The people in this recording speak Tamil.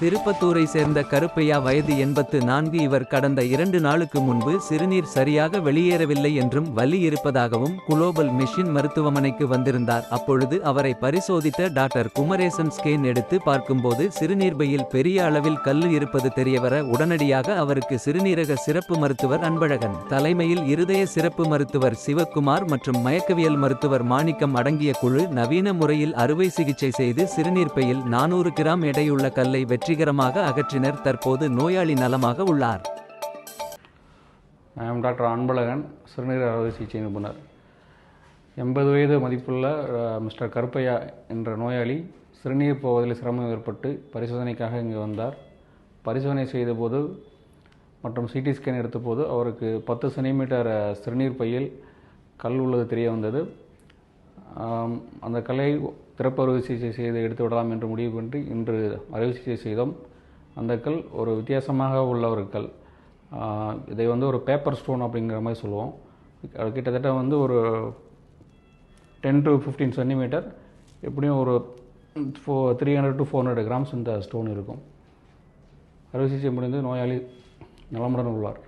திருப்பத்தூரை சேர்ந்த கருப்பையா வயது எண்பத்து நான்கு இவர் கடந்த இரண்டு நாளுக்கு முன்பு சிறுநீர் சரியாக வெளியேறவில்லை என்றும் வலி இருப்பதாகவும் குளோபல் மிஷின் மருத்துவமனைக்கு வந்திருந்தார். அப்பொழுது அவரை பரிசோதித்த டாக்டர் குமரேசன் ஸ்கேன் எடுத்து பார்க்கும்போது சிறுநீர்பையில் பெரிய அளவில் கல் இருப்பது தெரியவர உடனடியாக அவருக்கு சிறுநீரக சிறப்பு மருத்துவர் அன்பழகன் தலைமையில் இருதய சிறப்பு மருத்துவர் சிவக்குமார் மற்றும் மயக்கவியல் மருத்துவர் மாணிக்கம் அடங்கிய குழு நவீன முறையில் அறுவை சிகிச்சை செய்து சிறுநீர்ப்பையில் நானூறு கிராம் எடையுள்ள கல்லை வெற்றி வெற்றிகரமாக அகற்றினர். தற்போது நோயாளி நலமாக உள்ளார். ஐ டாக்டர் அன்பழகன் சிறுநீரக அறுவை சிகிச்சை நிபுணர். எண்பது வயது மதிப்புள்ள மிஸ்டர் கருப்பையா என்ற நோயாளி சிறுநீர் போவதில் சிரமம் ஏற்பட்டு பரிசோதனைக்காக இங்கு வந்தார். பரிசோதனை செய்தபோது மற்றும் சிடி ஸ்கேன் எடுத்தபோது அவருக்கு பத்து சென்டிமீட்டர் சிறுநீர் பையில் கல் உள்ளது தெரிய வந்தது. அந்த கலை திறப்பு அறுவை சிகிச்சை செய்து எடுத்து விடலாம் என்று முடிவு பண்ணி இன்று அறுவை சிகிச்சை செய்தோம். அந்த கல் ஒரு வித்தியாசமாக உள்ள ஒரு கல். இதை வந்து ஒரு பேப்பர் ஸ்டோன் அப்படிங்கிற மாதிரி சொல்லுவோம். அது கிட்டத்தட்ட வந்து ஒரு டென் டு ஃபிஃப்டீன் சென்டிமீட்டர் எப்படியும் ஒரு four three hundred to four hundred grams இந்த ஸ்டோன் இருக்கும். அறுவை சிகிச்சை முடிந்து நோயாளி நலமுடன் உள்ளார்.